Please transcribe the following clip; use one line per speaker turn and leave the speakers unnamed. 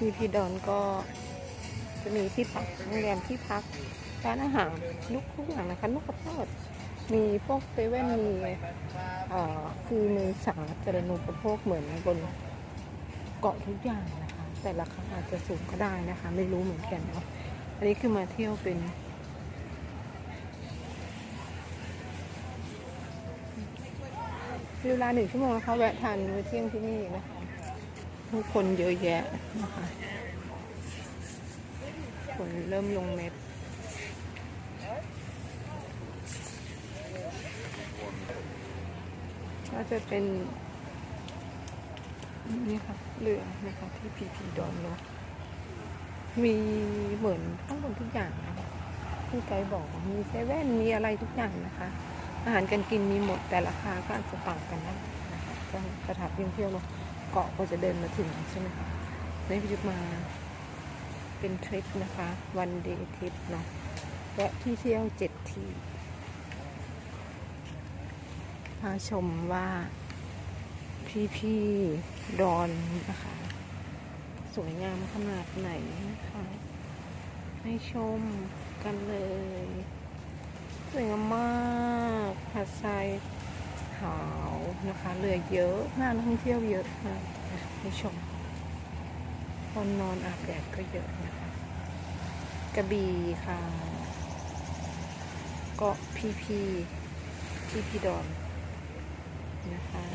พีพี่ดอนก็จะมีที่พักโรงแรมที่พักร้านอาหารนุกทุกอย่างนะคะนุกกระเพามีพวกเซเว่นมีคือมีสาธารณูปโภคเหมือนบนเกาะทุกอย่างนะคะ แต่ราคาอาจจะสูงก็ได้นะคะ ไม่รู้เหมือนกันเนาะอันนี้คือมาเที่ยวเป็นเวลาหนึ่งชั่วโมงนะคะแวะทานมื้อเที่ยงที่นี่นะคะ ผู้คนเยอะแยะนะคะฝนเริ่มลงเม็ดก็จะเป็น นี่ค่ะเรือนะคะที่พีพีดอนเนาะมีเหมือนข้างบนทุกอย่างนะคะที่ไกด์บอกมีเซเว่นมีอะไรทุกอย่างนะคะ อาหารการกินมีหมดแต่ราคาก็อาจจะต่างกันนะนะคะก็สถานที่ท่องเที่ยวเนาะ เกาะก็จะเดินมาถึงใช่ไหมคะนี่พิจิตรมาเป็นทริปนะคะ วันเดย์ทริปเนาะแวะที่เที่ยวเจ็ดที่พาชมว่าพี่พี่ๆดอนนะคะ สวยงามขนาดไหนนะคะ ให้ชมกันเลย สวยงามมากหาดทรายาวนะคะเรือเยอะน่านักท่องเที่ยวเยอะมากนะชมคนนอนอาบแดดก็เยอะนะคะกระบี่ค่ะเกาะพีพีพีพีดอนนะคะ